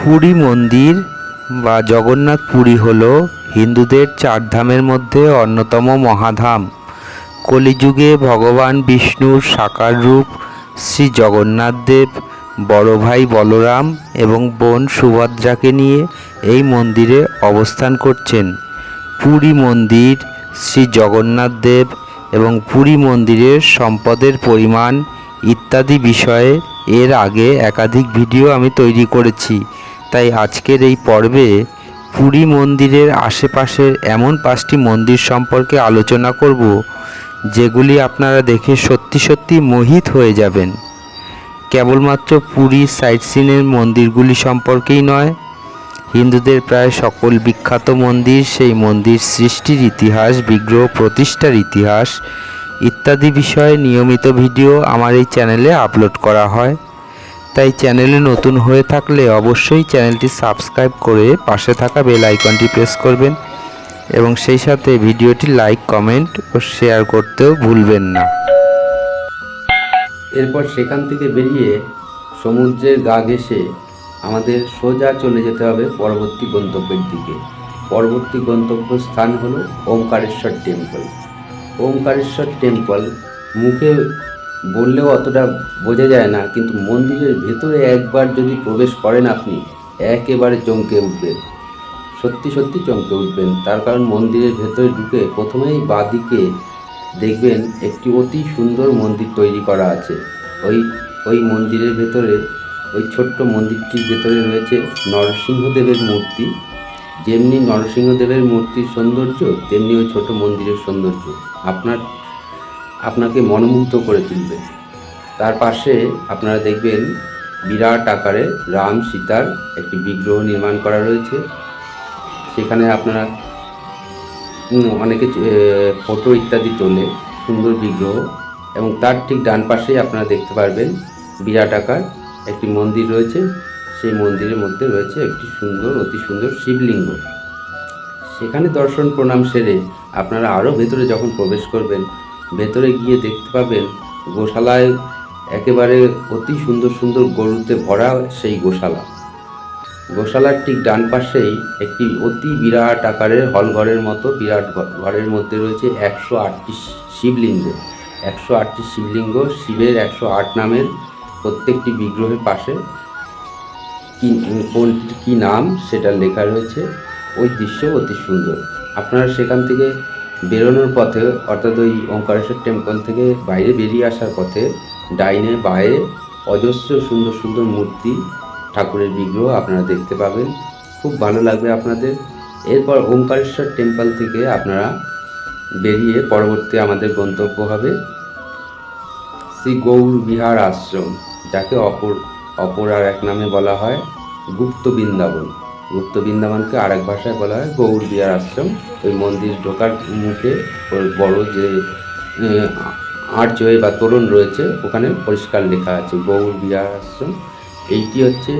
পুরী মন্দির বা জগন্নাথ পুরী হল হিন্দুদের চারধামের মধ্যে অন্যতম মহাধাম। কলিযুগে ভগবান বিষ্ণুর সাকার রূপ শ্রী জগন্নাথ দেব, বড় ভাই বলরাম এবং বোন সুভদ্রাকে নিয়ে এই মন্দিরে অবস্থান করছেন। পুরী মন্দির শ্রী জগন্নাথ দেব এবং পুরী মন্দিরের সম্পদের পরিমাণ ইত্যাদি বিষয়ে এর আগে একাধিক ভিডিও আমি তৈরি করেছি। তাই আজকের এই পর্বে পুরী মন্দিরের আশেপাশের এমন পাঁচটি মন্দির সম্পর্কে আলোচনা করব, যেগুলি আপনারা দেখে সত্যি সত্যি মোহিত হয়ে যাবেন। কেবলমাত্র পুরী সাইট সিনের মন্দিরগুলি সম্পর্কেই নয়, হিন্দুদের প্রায় সকল বিখ্যাত মন্দির, সেই মন্দির সৃষ্টির ইতিহাস, বিগ্রহ প্রতিষ্ঠার ইতিহাস ইত্যাদি বিষয়ে নিয়মিত ভিডিও আমার এই চ্যানেলে আপলোড করা হয়। তাই চ্যানেলে নতুন হয়ে থাকলে অবশ্যই চ্যানেলটি সাবস্ক্রাইব করে পাশে থাকা বেল আইকনটি প্রেস করবেন এবং সেই সাথে ভিডিওটি লাইক, কমেন্ট ও শেয়ার করতেও ভুলবেন না। এরপর সেখান থেকে বেরিয়ে সমুদ্রের গা ঘেঁষে আমাদের সোজা চলে যেতে হবে পরবর্তী গন্তব্যের দিকে। পরবর্তী গন্তব্য স্থান হলো ওমকারেশ্বর টেম্পল। ওমকারেশ্বর টেম্পল মুখে বললেও অতটা বোঝা যায় না, কিন্তু মন্দিরের ভেতরে একবার যদি প্রবেশ করেন আপনি, একেবারে চমকে উঠবেন। সত্যি সত্যি চমকে উঠবেন। তার কারণ মন্দিরের ভেতরে ঢুকে প্রথমেই বাঁদিকে দেখবেন একটি অতি সুন্দর মন্দির তৈরি করা আছে। ওই ওই মন্দিরের ভেতরে, ওই ছোট্ট মন্দিরটির ভেতরে রয়েছে নরসিংহদেবের মূর্তি। যেমনি নরসিংহদেবের মূর্তির সৌন্দর্য, তেমনি ওই ছোট মন্দিরের সৌন্দর্য। আপনার আপনাকে মনোমুগ্ধ করে তুলবে। তার পাশে আপনারা দেখবেন বিরাট আকারে রাম সীতার একটি বিগ্রহ নির্মাণ করা রয়েছে। সেখানে আপনারা অনেকে ফটো ইত্যাদি তোলে, সুন্দর বিগ্রহ এবং তার ঠিক ডান পাশেই আপনারা দেখতে পারবেন বিরাট আকার একটি মন্দির রয়েছে। সেই মন্দিরের মধ্যে রয়েছে একটি সুন্দর, অতি সুন্দর শিবলিঙ্গ। সেখানে দর্শন প্রণাম সেরে আপনারা আরও ভেতরে যখন প্রবেশ করবেন ভেতরে গিয়ে দেখতে পাবেন গোশালায় একেবারে অতি সুন্দর সুন্দর গরুতে ভরা সেই গোশালা। গোশালার ঠিক ডান পাশেই একটি অতি বিরাট আকারের হলঘরের মতো বিরাট ঘরের মধ্যে রয়েছে একশো আটটি শিবলিঙ্গ। একশো আটটি শিবলিঙ্গ, শিবের একশো আট নামের প্রত্যেকটি বিগ্রহের পাশে। কোন কী নাম সেটা লেখা রয়েছে। ওই দৃশ্য অতি সুন্দর। আপনারা সেখান থেকে বেরোনোর পথে, অর্থাৎ ওই ওঙ্কারেশ্বর টেম্পল থেকে বাইরে বেরিয়ে আসার পথে ডাইনে বায়ে অজস্র সুন্দর সুন্দর মূর্তি, ঠাকুরের বিগ্রহ আপনারা দেখতে পাবেন। খুব ভালো লাগবে আপনাদের। এরপর ওঙ্কারেশ্বর টেম্পল থেকে আপনারা বেরিয়ে পরবর্তী আমাদের গন্তব্য হবে শ্রী গৌর বিহার আশ্রম, যাকে অপর অপর আর এক নামে বলা হয় গুপ্ত বৃন্দাবন। গুপ্ত বৃন্দাবনকে আর এক ভাষায় বলা হয় গৌর বিহার আশ্রম। ওই মন্দির ঢোকার মুখে ওর বড় যে আর্চওয়ে বা তোরণ রয়েছে, ওখানে পরিষ্কার লেখা আছে গৌর বিহার আশ্রম। এইটি হচ্ছে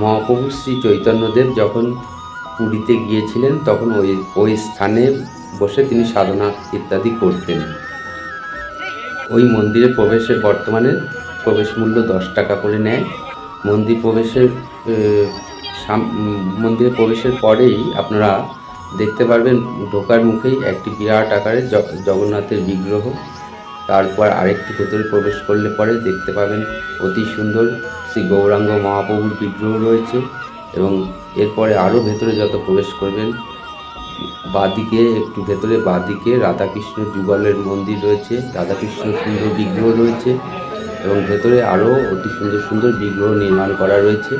মহাপ্রভু শ্রী চৈতন্যদেব যখন পুরীতে গিয়েছিলেন, তখন ওই ওই স্থানে বসে তিনি সাধনা ইত্যাদি করতেন। ওই মন্দিরে প্রবেশের বর্তমানে প্রবেশ মূল্য দশ টাকা করে নেয়। মন্দির প্রবেশের মন্দিরে প্রবেশের পরেই আপনারা দেখতে পারবেন ঢোকার মুখেই একটি বিরাট আকারের জগন্নাথের বিগ্রহ। তারপর আরেকটি ভেতরে প্রবেশ করলে পরে দেখতে পাবেন অতি সুন্দর শ্রী গৌরাঙ্গ মহাপ্রভুর বিগ্রহ রয়েছে এবং এরপরে আরও ভেতরে যত প্রবেশ করবেন, বাদিকে, একটু ভেতরে বাদিকে রাধাকৃষ্ণ যুগলের মন্দির রয়েছে, রাধাকৃষ্ণ সুন্দর বিগ্রহ রয়েছে এবং ভেতরে আরও অতি সুন্দর সুন্দর বিগ্রহ নির্মাণ করা রয়েছে।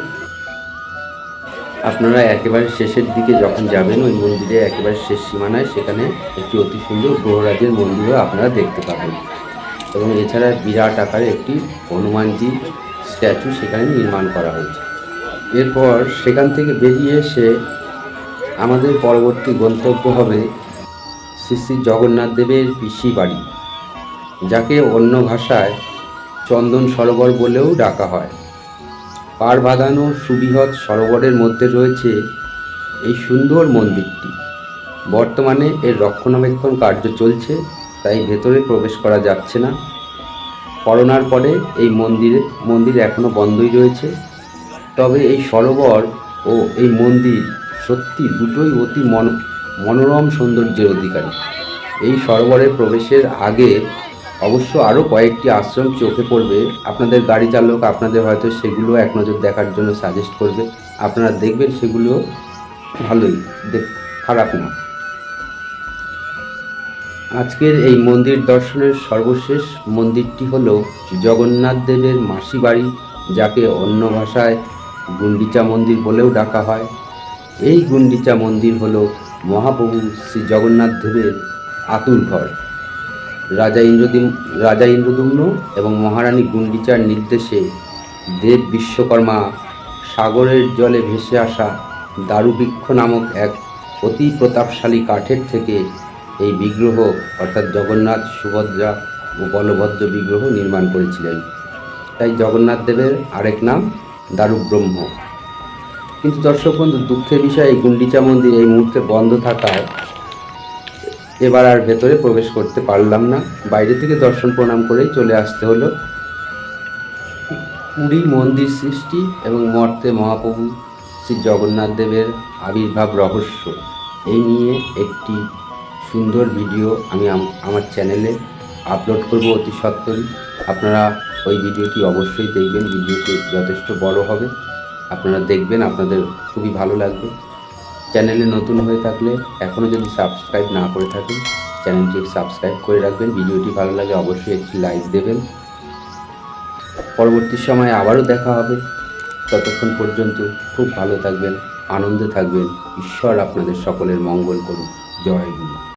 আপনারা একেবারে শেষের দিকে যখন যাবেন, ওই মন্দিরে একেবারে শেষ সীমানায় সেখানে একটি অতি সুন্দর গ্রহরাজের মন্দিরও আপনারা দেখতে পাবেন। এবং এছাড়া বিরাট আকারে একটি হনুমানজি স্ট্যাচু সেখানে নির্মাণ করা হয়েছে। এরপর সেখান থেকে বেরিয়ে এসে আমাদের পরবর্তী গন্তব্য হবে শ্রী শ্রী জগন্নাথ দেবের পিসি বাড়ি, যাকে অন্য ভাষায় চন্দন সরোবর বলেও ডাকা হয়। পাড় বাঁধানো সুবৃহৎ সরোবরের মধ্যে রয়েছে এই সুন্দর মন্দিরটি। বর্তমানে এর রক্ষণাবেক্ষণ কার্য চলছে, তাই ভেতরে প্রবেশ করা যাচ্ছে না। করোনার পরে এই মন্দিরে, মন্দির এখনও বন্ধই রয়েছে। তবে এই সরোবর ও এই মন্দির সত্যি দুটোই অতি মন, মনোরম সৌন্দর্যের অধিকারী। এই সরোবরে প্রবেশের আগে অবশ্য আরও কয়েকটি আশ্রম চোখে পড়বে। আপনাদের গাড়ি চালক আপনাদের হয়তো সেগুলো এক নজর দেখার জন্য সাজেস্ট করবে। আপনারা দেখবেন সেগুলো ভালোই, দেখ, খারাপ না। আজকের এই মন্দির দর্শনের সর্বশেষ মন্দিরটি হল জগন্নাথ দেবের মাসি বাড়ি, যাকে অন্য ভাষায় গুন্ডিচা মন্দির বলেও ডাকা হয়। এই গুন্ডিচা মন্দির হল মহাপ্রভু শ্রী জগন্নাথ দেবের আতুর ঘর। রাজা ইন্দ্রদিম, রাজা ইন্দ্রদুম্ন এবং মহারানী গুন্ডিচার নির্দেশে দেব বিশ্বকর্মা সাগরের জলে ভেসে আসা দারুবৃক্ষ নামক এক অতি প্রতাপশালী কাঠের থেকে এই বিগ্রহ, অর্থাৎ জগন্নাথ, সুভদ্রা ও বলভদ্র বিগ্রহ নির্মাণ করেছিলেন। তাই জগন্নাথ দেবের আরেক নাম দারুব্রহ্ম। কিন্তু দর্শক বন্ধু, দুঃখের বিষয়, এই গুন্ডিচা মন্দির এই মুহূর্তে বন্ধ থাকায় এবার আর ভেতরে প্রবেশ করতে পারলাম না। বাইরে থেকে দর্শন প্রণাম করেই চলে আসতে হলো। পুরী মন্দির সৃষ্টি এবং মর্তে মহাপ্রভু শ্রী জগন্নাথ দেবের আবির্ভাব রহস্য। এই নিয়ে একটি সুন্দর ভিডিও আমি আমার চ্যানেলে আপলোড করব অতি সত্বরই আপনারা ওই ভিডিওটি অবশ্যই দেখবেন, ভিডিওটি যথেষ্ট বড় হবে। আপনারা দেখবেন, আপনাদের খুবই ভালো লাগবে। চ্যানেলে নতুন হয়ে থাকলে এখনও যদি সাবস্ক্রাইব না করে থাকেন, চ্যানেলটি সাবস্ক্রাইব করে রাখবেন। ভিডিওটি ভালো লাগে অবশ্যই একটি লাইক দেবেন। পরবর্তী সময়ে আবারও দেখা হবে। ততক্ষণ পর্যন্ত খুব ভালো থাকবেন, আনন্দে থাকবেন। ঈশ্বর আপনাদের সকলের মঙ্গল করুন জয় গুরু